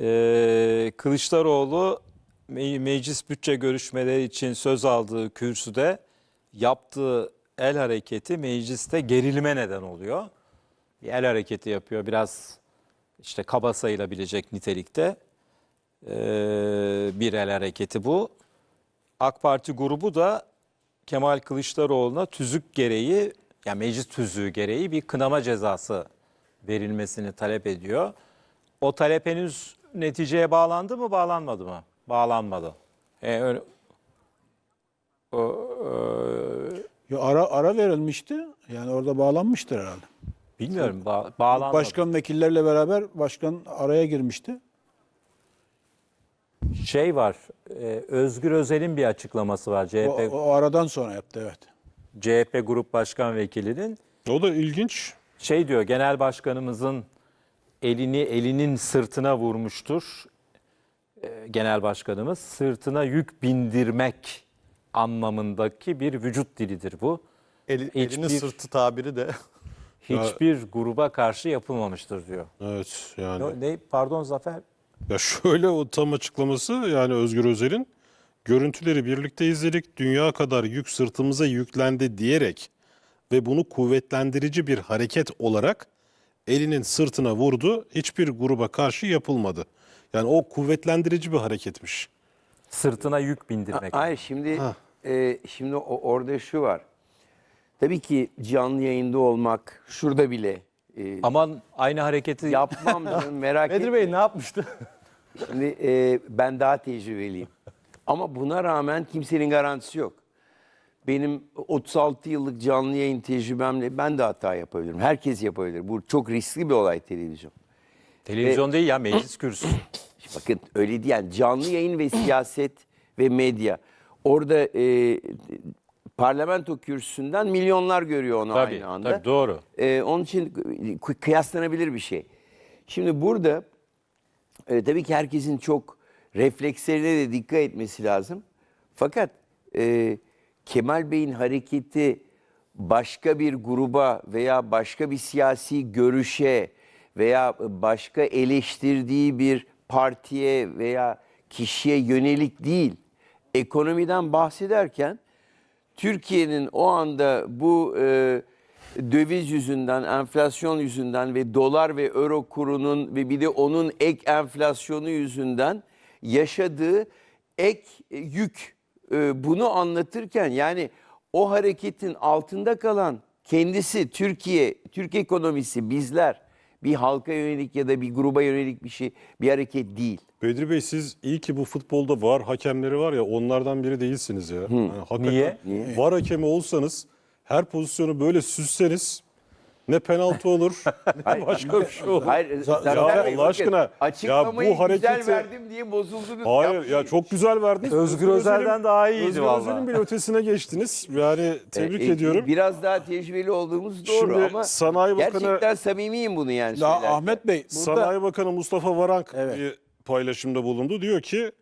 Ee, Kılıçdaroğlu me- meclis bütçe görüşmeleri için söz aldığı kürsüde yaptığı el hareketi mecliste gerilime neden oluyor. Bir el hareketi yapıyor biraz işte kaba sayılabilecek nitelikte ee, bir el hareketi bu. AK Parti grubu da Kemal Kılıçdaroğlu'na tüzük gereği, yani meclis tüzüğü gereği bir kınama cezası verilmesini talep ediyor. O talep henüz neticeye bağlandı mı, bağlanmadı mı? Bağlanmadı. E, öyle- o, e, Ya ara ara verilmişti. Yani orada bağlanmıştır herhalde. bilmiyorum, ba- bağlanmadı. Başkan vekillerle beraber başkan araya girmişti. Şey var, e, Özgür Özel'in bir açıklaması var O, CHP, o aradan sonra yaptı evet. CHP Grup Başkan Vekilinin. O da ilginç. şey diyor genel başkanımızın elini elinin sırtına vurmuştur. Ee, genel başkanımız sırtına yük bindirmek anlamındaki bir vücut dilidir bu. Elinin Hiçbir- sırtı tabiri de Hiçbir gruba karşı yapılmamıştır diyor. Evet yani. Ne, pardon Zafer? Ya şöyle o tam açıklaması yani Özgür Özel'in görüntüleri birlikte izledik. Dünya kadar yük sırtımıza yüklendi diyerek ve bunu kuvvetlendirici bir hareket olarak elinin sırtına vurdu. Hiçbir gruba karşı yapılmadı. Yani o kuvvetlendirici bir hareketmiş. Sırtına yük bindirmek. Hayır şimdi e, şimdi o, orada şu var. Tabii ki canlı yayında olmak şurada bile e, Aman aynı hareketi yapmam canım merak Bedri etme. Bey ne yapmıştı? Şimdi e, ben daha tecrübeliyim. Ama buna rağmen kimsenin garantisi yok. Benim 36 yıllık canlı yayın tecrübemle ben de hata yapabilirim. Herkes yapabilir. Bu çok riskli bir olay televizyon. televizyon değil ya meclis kürsüsü. Bakın öyle yani canlı yayın ve siyaset ve medya. Orada e, parlamento kürsüsünden milyonlar görüyor onu tabii, aynı anda. tabii doğru. Ee, onun için kı- kıyaslanabilir bir şey. Şimdi burada e, tabii ki herkesin çok reflekslerine de dikkat etmesi lazım. Fakat e, Kemal Bey'in hareketi başka bir gruba veya başka bir siyasi görüşe veya başka eleştirdiği bir partiye veya kişiye yönelik değil. Ekonomiden bahsederken Türkiye'nin o anda bu e, döviz yüzünden, enflasyon yüzünden ve dolar ve euro kurunun ve bir de onun ek enflasyonu yüzünden yaşadığı ek yük e, bunu anlatırken yani o hareketin altında kalan kendisi Türkiye, Türk ekonomisi bizler bir halka yönelik ya da bir gruba yönelik bir şey bir hareket değil. Bedri Bey siz iyi ki bu futbolda var hakemleri var ya onlardan biri değilsiniz ya. Yani hakikaten Niye? Var hakemi olsanız her pozisyonu böyle süsseniz ne penaltı olur ne başka bir şey olur. Hayır, Zafer ya Allah aşkına, ya bu açıklamayı güzel hareketi- verdim diye bozuldunuz. Hayır Yapmayın. ya çok güzel verdiniz. Özgür Özel'den daha iyiydi Özgür vallahi. Özel'in bile ötesine geçtiniz. Yani tebrik E, e, ediyorum. Biraz daha tecrübeli olduğumuz doğru Şimdi ama Sanayi Bakanı- gerçekten samimiyim bunu yani söylerken. Ahmet Bey burada Sanayi Bakanı Mustafa Varank Evet. bir paylaşımda bulundu. Diyor ki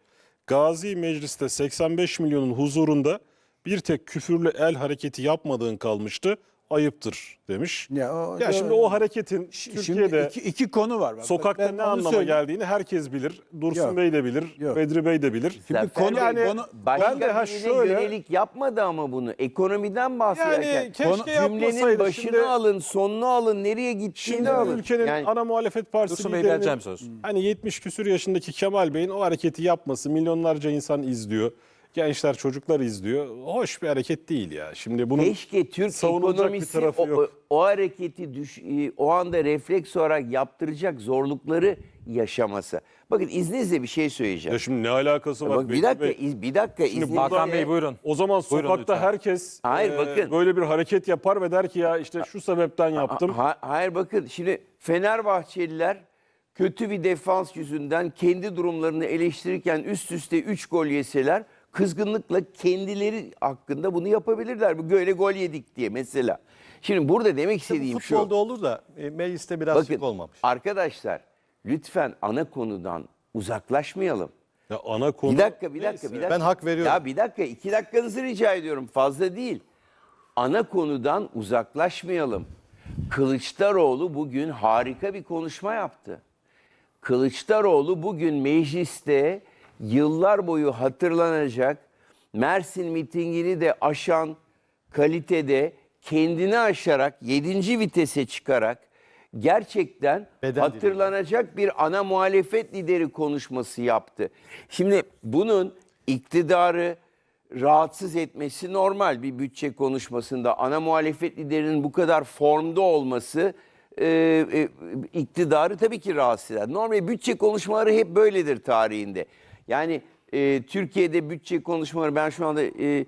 Gazi Meclis'te 85 milyonun huzurunda bir tek küfürlü el hareketi yapmadığın kalmıştı. Ayıptır demiş. Ya o- ya şimdi o hareketin şimdi Türkiye'de iki, iki konu var. Bak, sokakta ben ne anlama söyleyeyim. geldiğini herkes bilir. Dursun Yok. Bey de bilir, Yok. Bedri Bey de bilir. Şimdi Zafer konu Bey, yani konu Başka Ben de ha şöyle- yönelik yapmadı ama bunu. Ekonomiden bahsederken. Yani keşke yapmasaydı. Cümlenin başını Şimdi- alın, sonunu alın, nereye gittiğini Şimdi alın. ülkenin Yani ana muhalefet partisi Dursun Bey liderinin vereceğim söz. Hani 70 küsür yaşındaki Kemal Bey'in o hareketi yapması milyonlarca insan izliyor. Gençler, çocuklar izliyor. Hoş bir hareket değil ya. Şimdi bunun Keşke Türk savunulacak bir ekonomisi tarafı o, yok. o, o hareketi düş, e, o anda refleks olarak yaptıracak zorlukları yaşamasa. Bakın izninizle bir şey söyleyeceğim. ya şimdi ne alakası var? Bak, bir dakika, Bey? iz- bir dakika Şimdi izninizle. Hakan Bey buyurun. O zaman Buyurun sokakta lütfen. herkes Hayır, e, bakın. böyle bir hareket yapar ve der ki ya işte şu sebepten yaptım. Ha- hayır bakın şimdi Fenerbahçeliler kötü bir defans yüzünden kendi durumlarını eleştirirken üst üste 3 gol yeseler kızgınlıkla kendileri hakkında bunu yapabilirler. Bu böyle gol yedik diye mesela. Şimdi burada demek istediğim şu. Futbolda olur da e, mecliste birazcık Bakın olmamış. arkadaşlar lütfen ana konudan uzaklaşmayalım. Ya ana konu Bir dakika, bir dakika, neyse. bir dakika. Ben hak veriyorum. Ya bir dakika, iki dakikanızı rica ediyorum. Fazla değil. Ana konudan uzaklaşmayalım. Kılıçdaroğlu bugün harika bir konuşma yaptı. Kılıçdaroğlu bugün mecliste yıllar boyu hatırlanacak Mersin mitingini de aşan kalitede kendini aşarak 7. vitese çıkarak gerçekten Beden hatırlanacak bir ana muhalefet lideri konuşması yaptı. Şimdi bunun iktidarı rahatsız etmesi normal bir bütçe konuşmasında. Ana muhalefet liderinin bu kadar formda olması e, e, iktidarı tabii ki rahatsız eder. Normal bütçe konuşmaları hep böyledir tarihinde. Yani e, Türkiye'de bütçe konuşmaları ben şu anda e,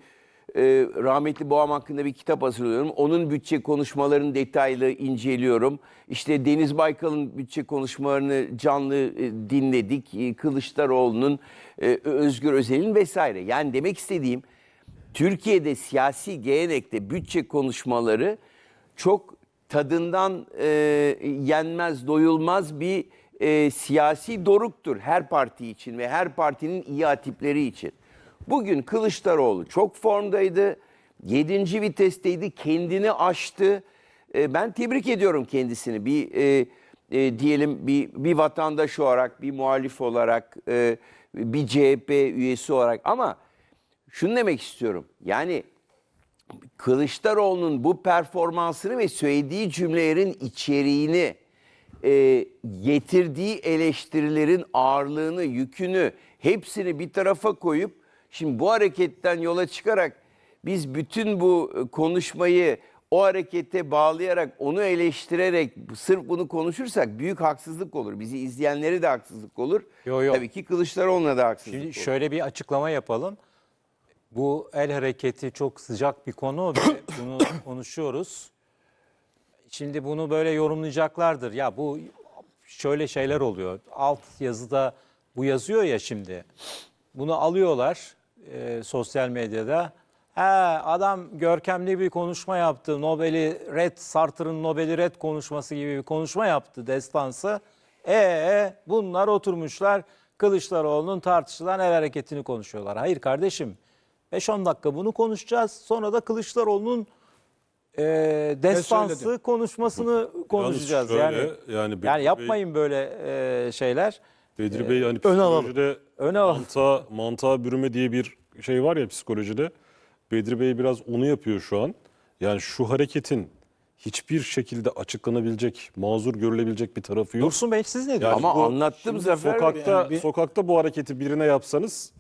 e, rahmetli Boğam hakkında bir kitap hazırlıyorum. Onun bütçe konuşmalarını detaylı inceliyorum. İşte Deniz Baykal'ın bütçe konuşmalarını canlı e, dinledik. E, Kılıçdaroğlu'nun, e, Özgür Özel'in vesaire. Yani demek istediğim Türkiye'de siyasi gelenekte bütçe konuşmaları çok tadından e, yenmez, doyulmaz bir e, siyasi doruktur her parti için ve her partinin iyi atipleri için. Bugün Kılıçdaroğlu çok formdaydı, 7. vitesteydi, kendini aştı. E, ben tebrik ediyorum kendisini. Bir e, e, diyelim bir bir vatandaş olarak, bir muhalif olarak, e, bir CHP üyesi olarak ama şunu demek istiyorum. Yani Kılıçdaroğlu'nun bu performansını ve söylediği cümlelerin içeriğini, e, getirdiği eleştirilerin ağırlığını, yükünü hepsini bir tarafa koyup şimdi bu hareketten yola çıkarak biz bütün bu e, konuşmayı o harekete bağlayarak, onu eleştirerek sırf bunu konuşursak büyük haksızlık olur. Bizi izleyenlere de haksızlık olur. Yo, yo. Tabii ki Kılıçdaroğlu'na da haksızlık Şimdi olur. şöyle bir açıklama yapalım. Bu el hareketi çok sıcak bir konu ve bunu konuşuyoruz. Şimdi bunu böyle yorumlayacaklardır. Ya bu şöyle şeyler oluyor. Alt yazıda bu yazıyor ya şimdi. Bunu alıyorlar e, sosyal medyada. He, adam görkemli bir konuşma yaptı. Nobel'i red, Sartre'ın Nobel'i red konuşması gibi bir konuşma yaptı destansı. E bunlar oturmuşlar Kılıçdaroğlu'nun tartışılan el hareketini konuşuyorlar. Hayır kardeşim 5-10 dakika bunu konuşacağız. Sonra da Kılıçdaroğlu'nun e, destansı konuşmasını konuşacağız. şöyle, yani yani Bedri yani Bey- yapmayın böyle e, şeyler. Bedri Bey hani ön alalım. psikolojide Ön alalım. mantığa, mantığa bürüme diye bir şey var ya psikolojide. Bedri Bey biraz onu yapıyor şu an. Yani şu hareketin hiçbir şekilde açıklanabilecek, mazur görülebilecek bir tarafı yok. Dursun Bey siz ne Yani diyorsunuz? Ama bu- anlattım şimdi Zafer Bey. Sokakta, Yani bir- sokakta bu hareketi birine yapsanız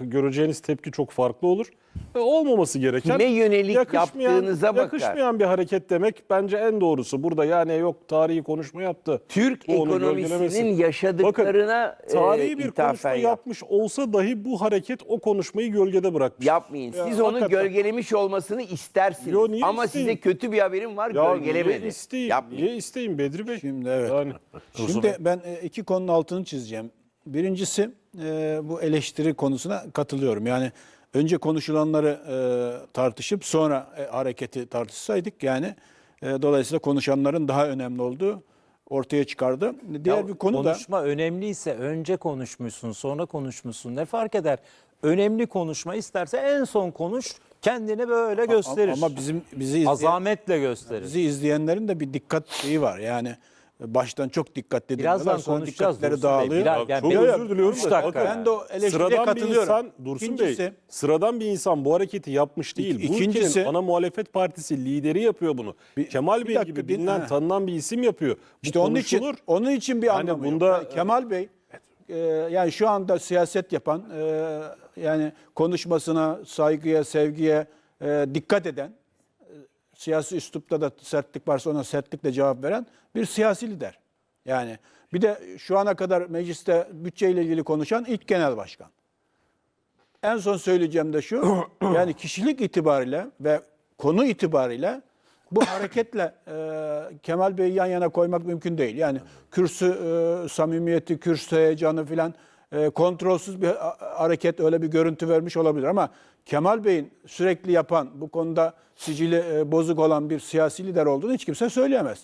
göreceğiniz tepki çok farklı olur. Ve olmaması gereken Kime yönelik yakışmayan- yaptığınıza bakar. Yakışmayan bir hareket demek bence en doğrusu. Burada yani yok tarihi konuşma yaptı. Türk Bu ekonomisinin yaşadıklarına Bakın, tarihi e, bir ithafen konuşma yap- yapmış olsa dahi bu hareket o konuşmayı gölgede bırakmış. yapmayın. Ya, Siz onu hakikaten. gölgelemiş olmasını istersiniz. Yo, niye Ama isteyeyim? size kötü bir haberim var Ya gölgelemedi. niye isteyeyim? Yapmayın. Niye isteyeyim Bedri Bey? Şimdi evet. Yani, Şimdi ben e, iki konunun altını çizeceğim. Birincisi e, bu eleştiri konusuna katılıyorum. Yani önce konuşulanları e, tartışıp sonra e, hareketi tartışsaydık yani e, dolayısıyla konuşanların daha önemli olduğu ortaya çıkardı. Diğer Ya bir konu da konuşma önemliyse önce konuşmuşsun, sonra konuşmuşsun. Ne fark eder? Önemli konuşma isterse en son konuş, kendini böyle gösterir. ama bizim bizi izleyen, azametle gösterir. bizi izleyenlerin de bir dikkat şeyi var. Yani baştan çok dikkatli Birazdan sonra konuşacağız dikkatleri Dursun Bey. dağılıyor. Bilal, Ya yani çok benim- özür diliyorum Üç da dakika bakın, yani. Ben de o eleştiriye sıradan bir katılıyorum. insan Dursun İkincisi- Bey, sıradan bir insan bu hareketi yapmış değil. bu İkincisi- ülkenin ana muhalefet partisi lideri yapıyor bunu. Bir- Kemal bir Bey dakika, gibi bir- bilinen, ha. tanınan bir isim yapıyor. Bu İşte onun için konuşulur. onun için bir Yani anlamı yok. bunda- Yani Kemal Bey e, yani şu anda siyaset yapan e, yani konuşmasına, saygıya, sevgiye e, dikkat eden siyasi üslupta da sertlik varsa ona sertlikle cevap veren bir siyasi lider. Yani bir de şu ana kadar mecliste bütçeyle ilgili konuşan ilk genel başkan. En son söyleyeceğim de şu. yani kişilik itibariyle ve konu itibariyle bu hareketle e, Kemal Bey'i yan yana koymak mümkün değil. Yani kürsü e, samimiyeti, kürsü heyecanı filan e, kontrolsüz bir ha- hareket öyle bir görüntü vermiş olabilir ama Kemal Bey'in sürekli yapan bu konuda sicili e, bozuk olan bir siyasi lider olduğunu hiç kimse söyleyemez.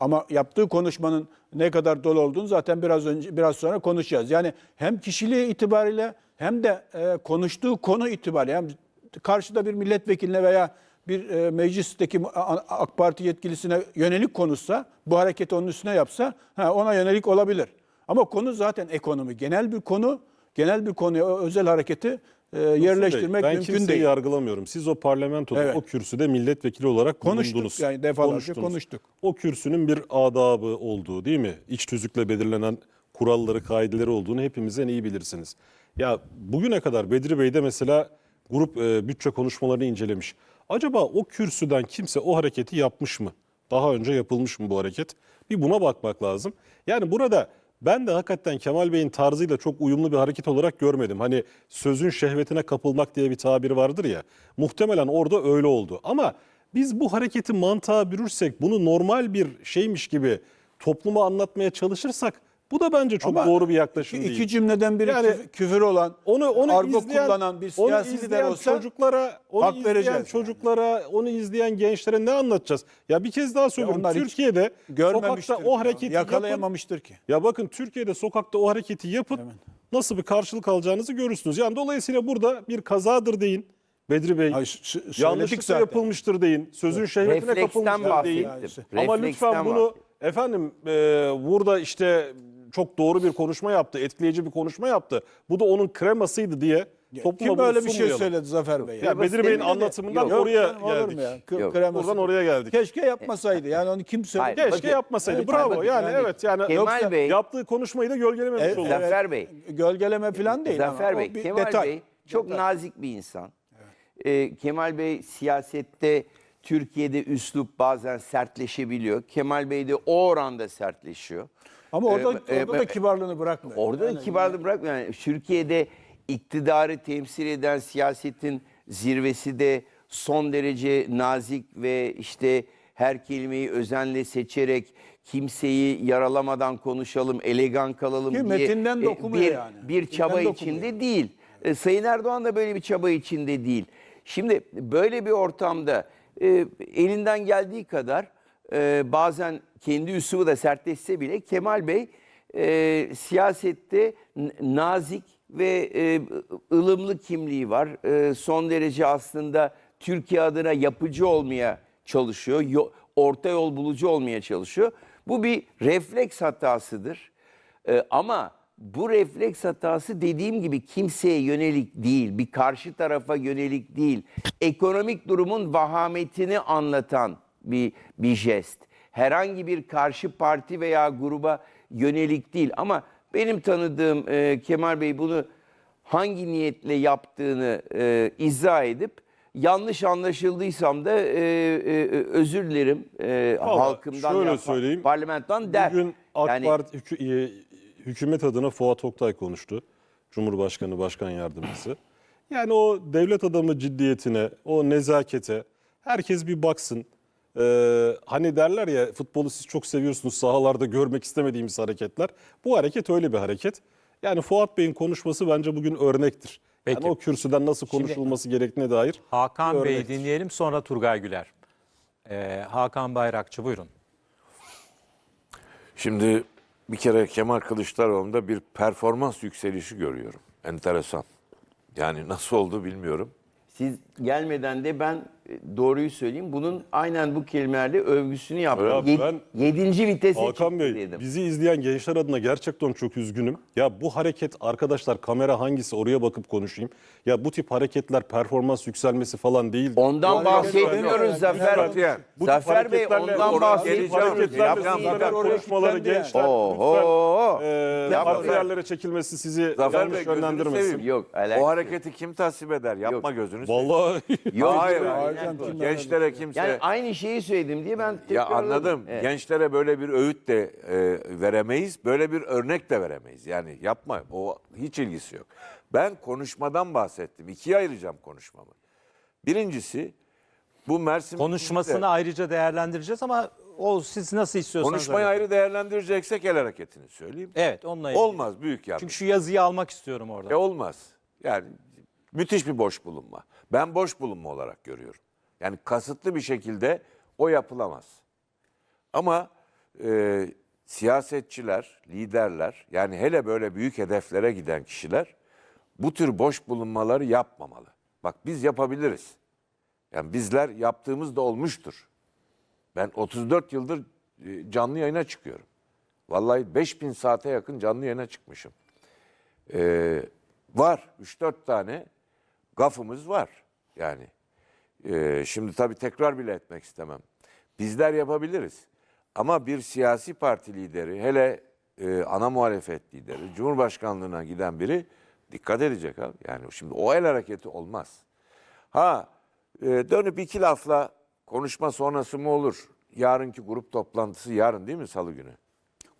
Ama yaptığı konuşmanın ne kadar dolu olduğunu zaten biraz önce biraz sonra konuşacağız. Yani hem kişiliği itibariyle hem de e, konuştuğu konu itibariyle hem karşıda bir milletvekiline veya bir meclisteki AK Parti yetkilisine yönelik konuşsa, bu hareketi onun üstüne yapsa ona yönelik olabilir. Ama konu zaten ekonomi. Genel bir konu, genel bir konuya özel hareketi e, yerleştirmek ben mümkün kimseyi değil. yargılamıyorum. Siz o parlamentoda Evet. o kürsüde milletvekili olarak Konuştuk, bulundunuz. yani defalarca konuştuk. O kürsünün bir adabı olduğu değil mi? İç tüzükle belirlenen kuralları, kaideleri olduğunu hepimizden iyi bilirsiniz. Ya bugüne kadar Bedri Bey de mesela grup e, bütçe konuşmalarını incelemiş. Acaba o kürsüden kimse o hareketi yapmış mı? Daha önce yapılmış mı bu hareket? Bir buna bakmak lazım. Yani burada ben de hakikaten Kemal Bey'in tarzıyla çok uyumlu bir hareket olarak görmedim. Hani sözün şehvetine kapılmak diye bir tabir vardır ya. Muhtemelen orada öyle oldu. Ama biz bu hareketi mantığa bürürsek, bunu normal bir şeymiş gibi topluma anlatmaya çalışırsak bu da bence çok Ama doğru bir yaklaşım iki, değil. iki cümleden biri Yani küf- küfür olan, onu onu argo izleyen, kullanan bir onu siyasi lider olsa çocuklara, onu hak izleyen vereceğiz yani. çocuklara, onu izleyen gençlere ne anlatacağız? Ya bir kez daha söylüyorum. Türkiye'de görmemiştir. sokakta o hareketi yapın. yakalayamamıştır ki. Ya bakın Türkiye'de sokakta o hareketi yapın. Nasıl bir karşılık alacağınızı görürsünüz. Yani dolayısıyla burada bir kazadır deyin. Bedri Bey. Söyledik Yanlışlıkla zaten. yapılmıştır deyin. Sözün şehvetine Refleksten kapılmıştır deyin. Ama lütfen bunu bahsettim. efendim e, burada işte çok doğru bir konuşma yaptı. Etkileyici bir konuşma yaptı. Bu da onun kremasıydı diye topluma Kim böyle bir şey sunmayalım. söyledi Zafer Bey? Ya Bedir Bey'in anlatımından Yok, oraya canım, olur mu geldik. ya? K- Yok. kreması. Buradan oraya geldik. Keşke yapmasaydı. Yani onu kim söyledi? Hayır, Keşke Bakın- yapmasaydı. Evet, Bravo. bakın yani, yani evet yani Kemal yoksa Bey- yaptığı konuşmayı da gölgelememiş Evet, olur. Zafer Bey. Gölgeleme falan değil Zafer ama o Bey, bir Kemal detay. Bey çok Detay. nazik bir insan. Ee, Kemal Bey siyasette Türkiye'de üslup bazen sertleşebiliyor. Kemal Bey de o oranda sertleşiyor. Ama orada, Ee, e, orada da e, kibarlığını bırakmıyor. Orada da kibarlığı bırakmıyor. Yani Türkiye'de iktidarı temsil eden siyasetin zirvesi de son derece nazik ve işte her kelimeyi özenle seçerek kimseyi yaralamadan konuşalım, elegan kalalım Ki diye metinden de e, bir, yani. bir Metinden çaba de okumuyor. içinde değil. E, Sayın Erdoğan da böyle bir çaba içinde değil. Şimdi böyle bir ortamda e, elinden geldiği kadar e, bazen kendi üslubu da sertleşse bile Kemal Bey e, siyasette nazik ve e, ılımlı kimliği var. E, son derece aslında Türkiye adına yapıcı olmaya çalışıyor. Yo- orta yol bulucu olmaya çalışıyor. Bu bir refleks hatasıdır. Ee, ama bu refleks hatası dediğim gibi kimseye yönelik değil, bir karşı tarafa yönelik değil. Ekonomik durumun vahametini anlatan bir, bir jest. Herhangi bir karşı parti veya gruba yönelik değil. Ama benim tanıdığım e, Kemal Bey bunu hangi niyetle yaptığını e, izah edip yanlış anlaşıldıysam da e, e, özür dilerim e, Vallahi halkımdan şöyle ya, söyleyeyim. parlamentodan der. Bugün AK Yani- Parti hükü- e, hükümet adına Fuat Oktay konuştu. Cumhurbaşkanı Başkan Yardımcısı. Yani o devlet adamı ciddiyetine, o nezakete herkes bir baksın. Ee, hani derler ya futbolu siz çok seviyorsunuz sahalarda görmek istemediğimiz hareketler. Bu hareket öyle bir hareket. Yani Fuat Bey'in konuşması bence bugün örnektir. Peki. Yani o kürsüden nasıl konuşulması gerektiğine dair Hakan Bey'i dinleyelim sonra Turgay Güler. Ee, Hakan Bayrakçı buyurun. Şimdi bir kere Kemal Kılıçdaroğlu'nda bir performans yükselişi görüyorum. Enteresan. Yani nasıl oldu bilmiyorum. Siz gelmeden de ben doğruyu söyleyeyim. Bunun aynen bu kelimelerle övgüsünü yaptım. Ya Yed- ben- yedinci vitese Hakan çıktı Bey dedim. bizi izleyen gençler adına gerçekten çok üzgünüm. Ya bu hareket arkadaşlar kamera hangisi oraya bakıp konuşayım. Ya bu tip hareketler performans yükselmesi falan değil. Ondan hareket- bahsetmiyoruz Yani Zafer. lütfen. Bu Zafer Bey ondan bahsediyoruz. Hareketlerle Zafer konuşmaları gençler Oho. lütfen e, farklı yerlere çekilmesi sizi Zafer yanlış Bey, gözünü yönlendirmesin. Yok, O yok. hareketi kim tasvip eder? Yapma gözünü seveyim. Vallahi Yok. Hayır. Aynen Hocam, doğru. kim- Gençlere kimse... Yani aynı şeyi söyledim diye ben ya tekrarladım. anladım. Evet. Gençlere böyle bir öğüt de e, veremeyiz. Böyle bir örnek de veremeyiz. Yani yapma. O hiç ilgisi yok. Ben konuşmadan bahsettim. İkiye ayıracağım konuşmamı. Birincisi bu Mersin... Konuşmasını ayrıca değerlendireceğiz ama o siz nasıl istiyorsanız. Konuşmayı öyle. ayrı değerlendireceksek el hareketini söyleyeyim. Evet onunla ilgili. Olmaz büyük yanlış. Çünkü şu yazıyı almak istiyorum orada. E olmaz. Yani müthiş bir boş bulunma. Ben boş bulunma olarak görüyorum. Yani kasıtlı bir şekilde o yapılamaz. Ama e, siyasetçiler, liderler yani hele böyle büyük hedeflere giden kişiler bu tür boş bulunmaları yapmamalı. Bak biz yapabiliriz. Yani bizler yaptığımız da olmuştur. Ben 34 yıldır e, canlı yayına çıkıyorum. Vallahi 5000 saate yakın canlı yayına çıkmışım. Ee, var 3-4 tane gafımız var yani. Ee, şimdi tabii tekrar bile etmek istemem. Bizler yapabiliriz. Ama bir siyasi parti lideri hele e, ana muhalefet lideri Cumhurbaşkanlığına giden biri dikkat edecek abi. Yani şimdi o el hareketi olmaz. Ha e, dönüp iki lafla konuşma sonrası mı olur? Yarınki grup toplantısı yarın değil mi salı günü?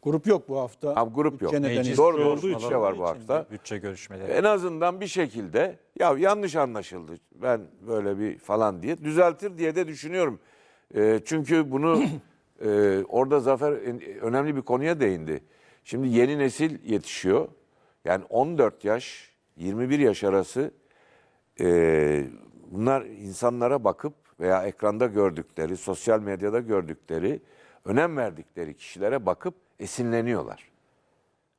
Grup yok bu hafta. Ha, grup yok. Bütçe. Meclis Doğru, doğru. görüşmeleri Bütçe var bu olduğu için hafta. Bütçe görüşmeleri. En azından bir şekilde ya yanlış anlaşıldı ben böyle bir falan diye düzeltir diye de düşünüyorum. Ee, çünkü bunu e, orada Zafer en- önemli bir konuya değindi. Şimdi yeni nesil yetişiyor. Yani 14 yaş 21 yaş arası e, bunlar insanlara bakıp veya ekranda gördükleri, sosyal medyada gördükleri, önem verdikleri kişilere bakıp esinleniyorlar.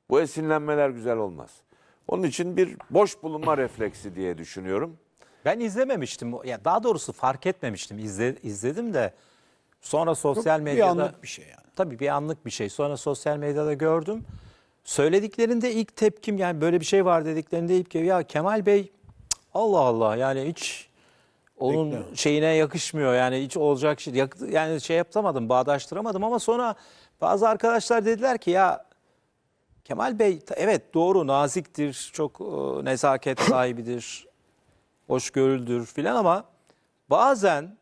Bu esinlenmeler güzel olmaz. Onun için bir boş bulunma refleksi diye düşünüyorum. Ben izlememiştim. Ya daha doğrusu fark etmemiştim. İzle, izledim de sonra sosyal Bir medyada anlık bir şey yani. Tabii bir anlık bir şey. Sonra sosyal medyada gördüm. Söylediklerinde ilk tepkim yani böyle bir şey var dediklerinde ilk ya Kemal Bey Allah Allah yani hiç onun şeyine yakışmıyor yani hiç olacak şey yani şey yapamadım bağdaştıramadım ama sonra bazı arkadaşlar dediler ki ya Kemal Bey evet doğru naziktir çok e, nezaket sahibidir hoşgörüldür filan ama bazen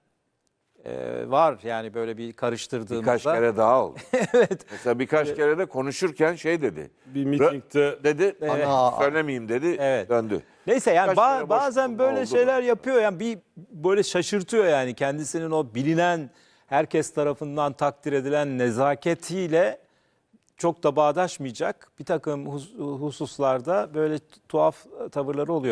e, var yani böyle bir karıştırdığımızda Birkaç kere daha oldu. evet. Mesela birkaç kere de konuşurken şey dedi. Bir mitingde Dedi, ana söylemeyeyim dedi, Evet. döndü. Neyse yani Birkaç ba- kere boş bazen böyle oldu şeyler yapıyor yani bir böyle şaşırtıyor yani kendisinin o bilinen herkes tarafından takdir edilen nezaketiyle çok da bağdaşmayacak bir takım hus- hususlarda böyle tuhaf tavırları oluyor.